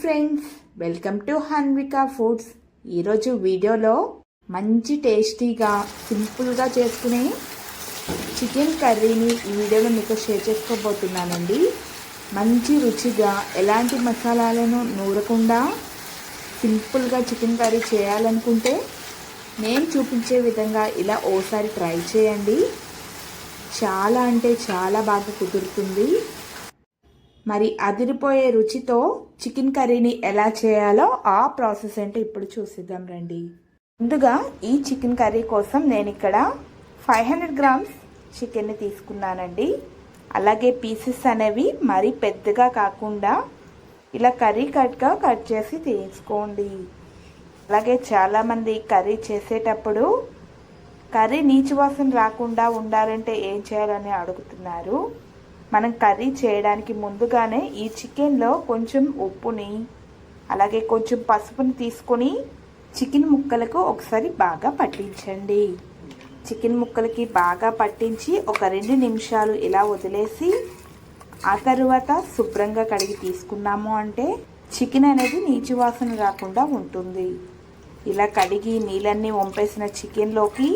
Friends welcome to Hanvika foods ఈరోజు వీడియోలో మంచి టేస్టీగా సింపుల్గా చేసుకునే చికెన్ కర్రీని ఈ వీడియోలో మీకు షేర్ చేసుకోబోతున్నానండి. మంచి రుచిగా ఎలాంటి మసాలాలను నూరకుండా సింపుల్గా చికెన్ కర్రీ చేయాలనుకుంటే నేను చూపించే విధంగా ఇలా ఓసారి ట్రై చేయండి. చాలా అంటే చాలా బాగా కుదురుతుంది. మరి అదిరిపోయే రుచితో చికెన్ కర్రీని ఎలా చేయాలో ఆ ప్రాసెస్ ఏంటో ఇప్పుడు చూసిద్దాం రండి. ముందుగా ఈ చికెన్ కర్రీ కోసం నేను ఇక్కడ ఫైవ్ హండ్రెడ్ గ్రామ్స్ చికెన్ని తీసుకున్నానండి. అలాగే పీసెస్ అనేవి మరీ పెద్దగా కాకుండా ఇలా కర్రీ కట్గా కట్ చేసి తీసుకోండి. అలాగే చాలామంది కర్రీ చేసేటప్పుడు కర్రీ నీచు వాసన రాకుండా ఉండాలంటే ఏం చేయాలని అడుగుతున్నారు? మనం కర్రీ చేయడానికి ముందుగానే ఈ చికెన్లో కొంచెం ఉప్పుని అలాగే కొంచెం పసుపుని తీసుకొని చికెన్ ముక్కలకు ఒకసారి బాగా పట్టించండి. చికెన్ ముక్కలకి బాగా పట్టించి ఒక రెండు నిమిషాలు ఇలా వదిలేసి ఆ తర్వాత శుభ్రంగా కడిగి తీసుకున్నాము అంటే చికెన్ అనేది నీచు వాసన రాకుండా ఉంటుంది. ఇలా కడిగి నీళ్ళన్నీ వంపేసిన చికెన్లోకి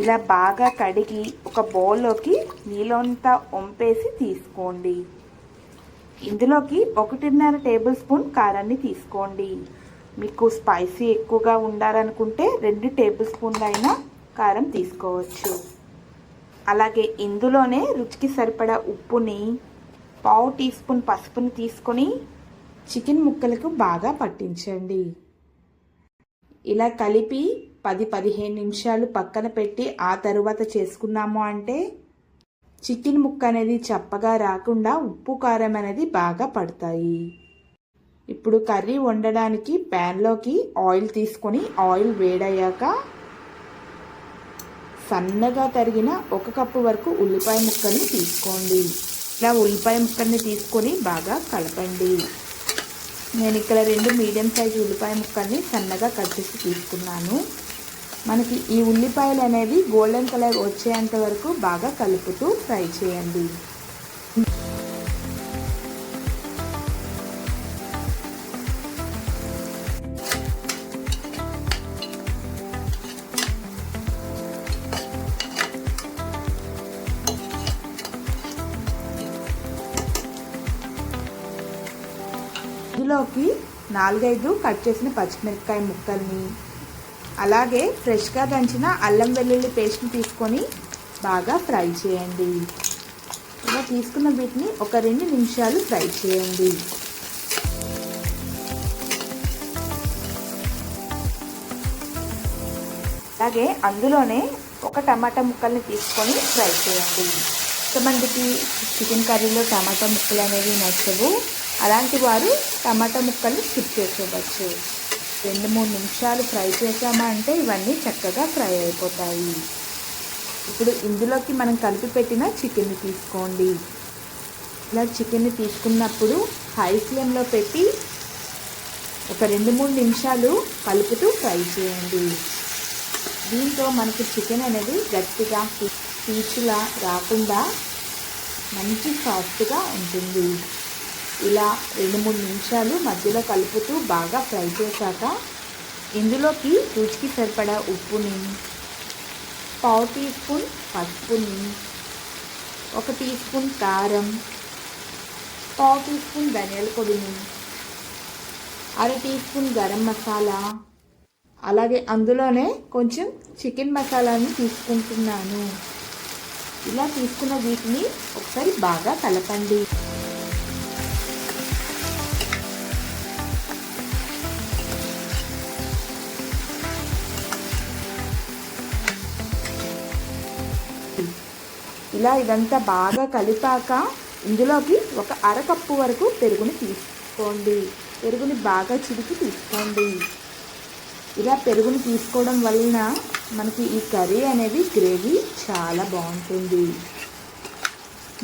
ఇలా బాగా కడిగి ఒక బౌల్లోకి నీళ్ళంతా వంపేసి తీసుకోండి. ఇందులోకి ఒకటిన్నర టేబుల్ స్పూన్ కారాన్ని తీసుకోండి. మీకు స్పైసీ ఎక్కువగా ఉండాలనుకుంటే రెండు టేబుల్ స్పూన్లు అయినా కారం తీసుకోవచ్చు. అలాగే ఇందులోనే రుచికి సరిపడా ఉప్పుని పావు టీ స్పూన్ పసుపుని తీసుకొని చికెన్ ముక్కలకు బాగా పట్టించండి. ఇలా కలిపి పది పదిహేను నిమిషాలు పక్కన పెట్టి ఆ తరువాత చేసుకున్నాము అంటే చికెన్ ముక్క అనేది చప్పగా రాకుండా ఉప్పు కారం అనేది బాగా పడతాయి. ఇప్పుడు కర్రీ వండడానికి ప్యాన్లోకి ఆయిల్ తీసుకొని ఆయిల్ వేడయ్యాక సన్నగా తరిగిన ఒక కప్పు వరకు ఉల్లిపాయ ముక్కల్ని తీసుకోండి. ఇలా ఉల్లిపాయ ముక్కల్ని తీసుకొని బాగా కలపండి. నేను ఇక్కడ రెండు మీడియం సైజు ఉల్లిపాయ ముక్కల్ని సన్నగా కట్ చేసి తీసుకున్నాను. మనకి ఈ ఉల్లిపాయలు అనేవి గోల్డెన్ కలర్ వచ్చేంత వరకు బాగా కలుపుతూ ఫ్రై చేయండి. ఇందులోకి నాలుగైదు కట్ చేసిన పచ్చిమిరపకాయ ముక్కల్ని అలాగే ఫ్రెష్గా దంచిన అల్లం వెల్లుల్లి పేస్ట్ని తీసుకొని బాగా ఫ్రై చేయండి. ఇలా తీసుకున్న వీటిని ఒక రెండు నిమిషాలు ఫ్రై చేయండి. అలాగే అందులోనే ఒక టమాటా ముక్కల్ని తీసుకొని ఫ్రై చేయండి. కొంతమందికి చికెన్ కర్రీలో టమాటా ముక్కలు అనేవి నచ్చవు. అలాంటి వారు టమాటా ముక్కల్ని స్కిప్ చేసేవచ్చు రెండు మూడు నిమిషాలు ఫ్రై చేసామా అంటే ఇవన్నీ చక్కగా ఫ్రై అయిపోతాయి. ఇప్పుడు ఇందులోకి మనం కలిపి పెట్టిన చికెన్ని తీసుకోండి. ఇలా చికెన్ని తీసుకున్నప్పుడు హై ఫ్లేమ్లో పెట్టి ఒక రెండు మూడు నిమిషాలు కలుపుతూ ఫ్రై చేయండి. దీంతో మనకు చికెన్ అనేది గట్టిగా పీచులా రాకుండా మంచి సాఫ్ట్గా ఉంటుంది. ఇలా రెండు మూడు నిమిషాలు మధ్యలో కలుపుతూ బాగా ఫ్రై చేశాక ఇందులోకి రుచికి సరిపడా ఉప్పుని పావు టీ స్పూన్ పసుపుని ఒక టీ స్పూన్ కారం పావు టీ స్పూన్ ధనియాల పొడిని అర టీ స్పూన్ గరం మసాలా. అలాగే అందులోనే కొంచెం చికెన్ మసాలాని తీసుకుంటున్నాను. ఇలా తీసుకున్న వీటిని ఒకసారి బాగా కలపండి. ఇలా ఇదంతా బాగా కలిపాక ఇందులోకి ఒక అరకప్పు వరకు పెరుగుని తీసుకోండి. పెరుగుని బాగా చిడికి తీసుకోండి. ఇలా పెరుగుని తీసుకోవడం వలన మనకి ఈ కర్రీ అనేది గ్రేవీ చాలా బాగుంటుంది.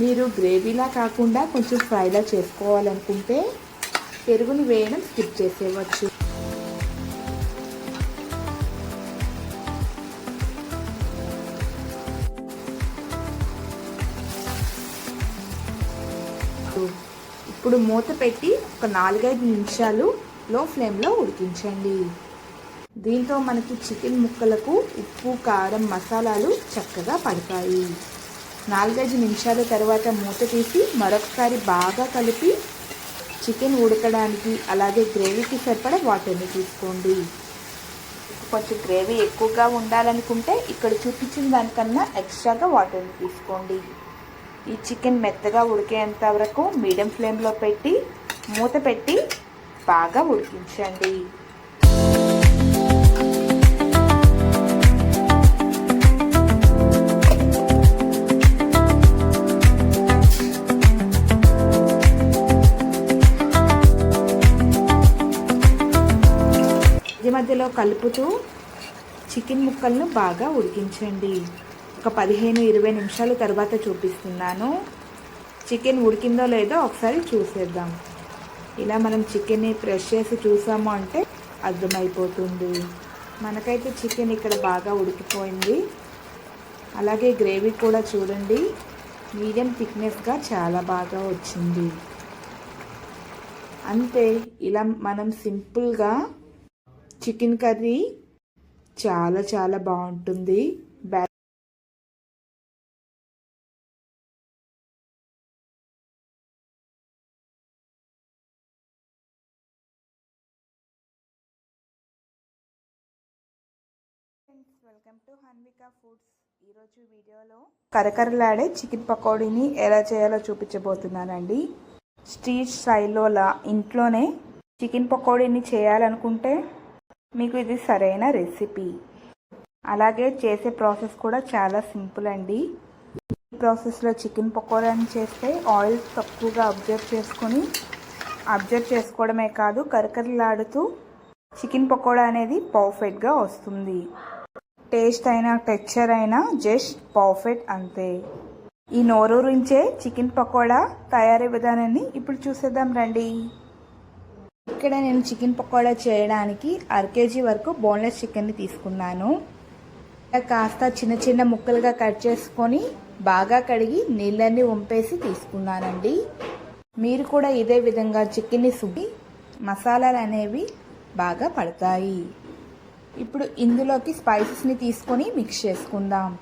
మీరు గ్రేవీలా కాకుండా కొంచెం ఫ్రైలా చేసుకోవాలనుకుంటే పెరుగుని వేయడం స్కిప్ చేసేవచ్చు ఇప్పుడు మూత పెట్టి ఒక నాలుగైదు నిమిషాలు లో ఫ్లేమ్లో ఉడికించండి. దీంతో మనకి చికెన్ ముక్కలకు ఉప్పు కారం మసాలాలు చక్కగా పడతాయి. నాలుగైదు నిమిషాల తర్వాత మూత తీసి మరొకసారి బాగా కలిపి చికెన్ ఉడకడానికి అలాగే గ్రేవీకి సరిపడా వాటర్ని తీసుకోండి. కొంచెం గ్రేవీ ఎక్కువగా ఉండాలనుకుంటే ఇక్కడ చూపించిన దానికన్నా ఎక్స్ట్రాగా వాటర్ని తీసుకోండి. ఈ చికెన్ మెత్తగా ఉడికేంత వరకు మీడియం ఫ్లేమ్లో పెట్టి మూత పెట్టి బాగా ఉడికించండి. మధ్య మధ్యలో కలుపుతూ చికెన్ ముక్కలను బాగా ఉడికించండి. ఒక పదిహేను ఇరవై నిమిషాల తర్వాత చూపిస్తున్నాను. చికెన్ ఉడికిందో లేదో ఒకసారి చూసేద్దాం. ఇలా మనం చికెన్ని ప్రెష్ చేసి చూసాము అంటే అర్థమైపోతుంది. మనకైతే చికెన్ ఇక్కడ బాగా ఉడికిపోయింది. అలాగే గ్రేవీ కూడా చూడండి. మీడియం థిక్నెస్గా చాలా బాగా వచ్చింది. అంతే ఇలా మనం సింపుల్గా చికెన్ కర్రీ చాలా చాలా బాగుంటుంది. Welcome to Hanvika foods. ఈరోజు వీడియోలో కరకరలాడే చికెన్ పకోడీని ఎలా చేయాలో చూపించబోతున్నానండి. స్ట్రీట్ స్టైల్లో ఇంట్లోనే చికెన్ పకోడీని చేయాలనుకుంటే మీకు ఇది సరైన రెసిపీ. అలాగే చేసే ప్రాసెస్ కూడా చాలా సింపుల్ అండి. ఈ ప్రాసెస్లో చికెన్ పకోడాని చేస్తే ఆయిల్ తక్కువగా అబ్జర్వ్ చేసుకొని అబ్జర్వ్ చేసుకోవడమే కాదు కరకరలాడుతూ చికెన్ పకోడా అనేది పర్ఫెక్ట్గా వస్తుంది. టేస్ట్ అయినా టెక్చర్ అయినా జస్ట్ పర్ఫెక్ట్ అంతే. ఈ నోరూరించే చికెన్ పకోడా తయారీ విధానాన్ని ఇప్పుడు చూసేద్దాం రండి. ఇక్కడ నేను చికెన్ పకోడా చేయడానికి అర కేజీ వరకు బోన్లెస్ చికెన్ని తీసుకున్నాను. కాస్త చిన్న చిన్న ముక్కలుగా కట్ చేసుకొని బాగా కడిగి నీళ్ళన్నీ వంపేసి తీసుకున్నానండి. మీరు కూడా ఇదే విధంగా చికెన్ని సుబ్బి మసాలాలు అనేవి బాగా పడతాయి. ఇప్పుడు ఇందులోకి స్పైసెస్ని తీసుకొని మిక్స్ చేసుకుందాం.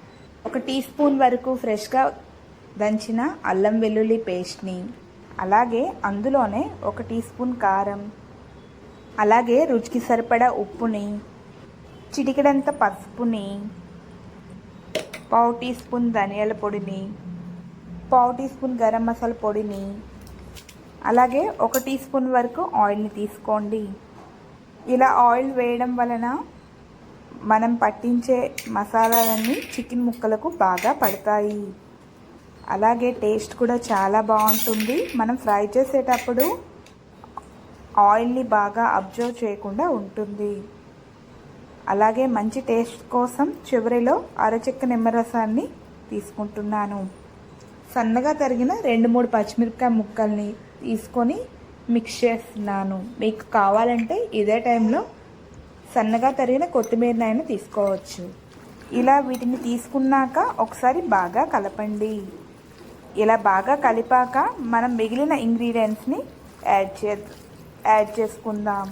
ఒక టీ స్పూన్ వరకు ఫ్రెష్గా దంచిన అల్లం వెల్లుల్లి పేస్ట్ని అలాగే అందులోనే ఒక టీ స్పూన్ కారం అలాగే రుచికి సరిపడా ఉప్పుని చిటికెడంత పసుపుని పావు టీ స్పూన్ ధనియాల పొడిని పావు టీ స్పూన్ గరం మసాలా పొడిని అలాగే ఒక టీ స్పూన్ వరకు ఆయిల్ని తీసుకోండి. ఇలా ఆయిల్ వేయడం వలన మనం పట్టించే మసాలాలన్నీ చికెన్ ముక్కలకు బాగా పడతాయి. అలాగే టేస్ట్ కూడా చాలా బాగుంటుంది. మనం ఫ్రై చేసేటప్పుడు ఆయిల్ని బాగా అబ్జర్వ్ చేయకుండా ఉంటుంది. అలాగే మంచి టేస్ట్ కోసం చివరిలో అరచెక్క నిమ్మరసాన్ని తీసుకుంటున్నాను. సన్నగా తరిగిన రెండు మూడు పచ్చిమిరపకాయ ముక్కల్ని తీసుకొని మిక్స్ చేస్తున్నాను. మీకు కావాలంటే ఇదే టైంలో సన్నగా తరిగిన కొత్తిమీరనైనా తీసుకోవచ్చు. ఇలా వీటిని తీసుకున్నాక ఒకసారి బాగా కలపండి. ఇలా బాగా కలిపాక మనం మిగిలిన ఇంగ్రీడియంట్స్ని యాడ్ చే యాడ్ చేసుకుందాం.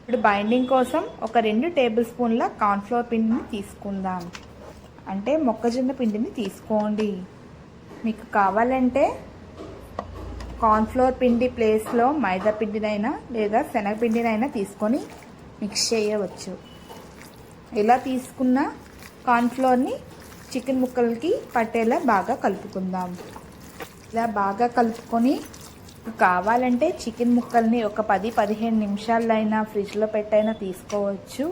ఇప్పుడు బైండింగ్ కోసం ఒక రెండు టేబుల్ స్పూన్ల కార్న్ఫ్లోర్ పిండిని తీసుకుందాం. అంటే మొక్కజొన్న పిండిని తీసుకోండి. మీకు కావాలంటే కార్న్ఫ్లోర్ పిండి ప్లేస్లో మైదా పిండినైనా లేదా శనగపిండినైనా తీసుకొని మిక్స్ చేయవచ్చు. ఎలా తీసుకున్న కార్న్ఫ్లోర్ని చికెన్ ముక్కలకి పట్టేలా బాగా కలుపుకుందాం. ఇలా బాగా కలుపుకొని కావాలంటే చికెన్ ముక్కల్ని ఒక పది పదిహేను నిమిషాలైనా ఫ్రిడ్జ్లో పెట్టైనా తీసుకోవచ్చు.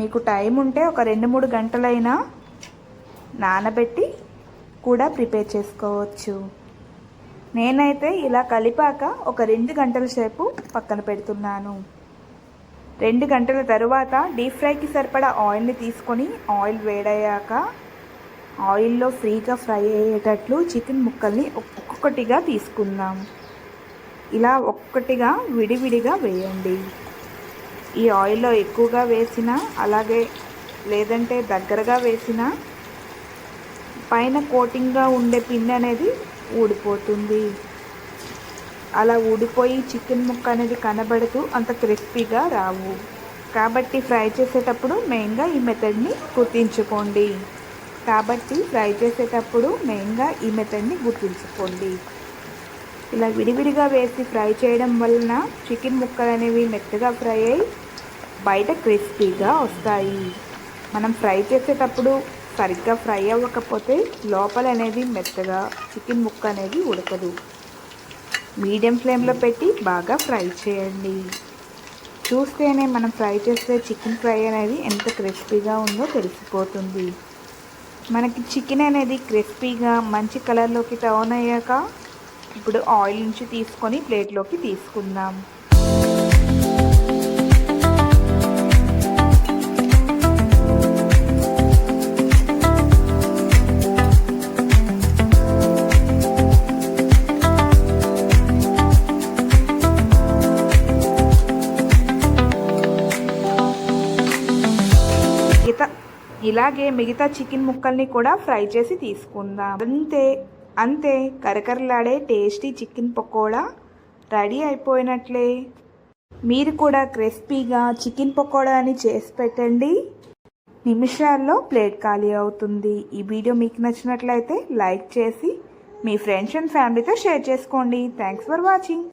మీకు టైం ఉంటే ఒక రెండు మూడు గంటలైనా నానబెట్టి కూడా ప్రిపేర్ చేసుకోవచ్చు. నేనైతే ఇలా కలిపాక ఒక రెండు గంటల సేపు పక్కన పెడుతున్నాను. రెండు గంటల తరువాత డీప్ ఫ్రైకి సరిపడా ఆయిల్ని తీసుకొని ఆయిల్ వేడయ్యాక ఆయిల్లో ఫ్రీగా ఫ్రై అయ్యేటట్లు చికెన్ ముక్కల్ని ఒక్కొక్కటిగా తీసుకుందాం. ఇలా ఒక్కటిగా విడివిడిగా వేయండి. ఈ ఆయిల్లో ఎక్కువగా వేసిన అలాగే లేదంటే దగ్గరగా వేసినా పైన కోటింగ్గా ఉండే పిన్ అనేది ఊడిపోతుంది. అలా ఊడిపోయి చికెన్ ముక్క అనేది కనబడుతూ అంత క్రిస్పీగా రావు. కాబట్టి ఫ్రై చేసేటప్పుడు మెయిన్గా ఈ మెథడ్ని గుర్తించుకోండి. కాబట్టి ఫ్రై చేసేటప్పుడు మెయిన్గా ఈ మెథడ్ని గుర్తుంచుకోండి. ఇలా విడివిడిగా వేసి ఫ్రై చేయడం వలన చికెన్ ముక్కలు అనేవి మెత్తగా ఫ్రై అయ్యి బయట క్రిస్పీగా వస్తాయి. మనం ఫ్రై చేసేటప్పుడు సరిగ్గా ఫ్రై అవ్వకపోతే లోపల అనేది మెత్తగా చికెన్ ముక్క అనేది ఉడకదు. మీడియం ఫ్లేమ్లో పెట్టి బాగా ఫ్రై చేయండి. చూస్తేనే మనం ఫ్రై చేస్తే చికెన్ ఫ్రై అనేది ఎంత క్రిస్పీగా ఉందో తెలిసిపోతుంది. మనకి చికెన్ అనేది క్రిస్పీగా మంచి కలర్లోకి టర్న్ అయ్యాక ఇప్పుడు ఆయిల్ నుంచి తీసుకొని ప్లేట్లోకి తీసుకుందాం. అలాగే మిగతా చికెన్ ముక్కల్ని కూడా ఫ్రై చేసి తీసుకుందాం. అంతే అంతే కరకరలాడే టేస్టీ చికెన్ పకోడా రెడీ అయిపోయినట్లే. మీరు కూడా క్రిస్పీగా చికెన్ పకోడాని చేసి పెట్టండి. నిమిషాల్లో ప్లేట్ ఖాళీ అవుతుంది. ఈ వీడియో మీకు నచ్చినట్లయితే లైక్ చేసి మీ ఫ్రెండ్స్ అండ్ ఫ్యామిలీతో షేర్ చేసుకోండి. Thanks for watching.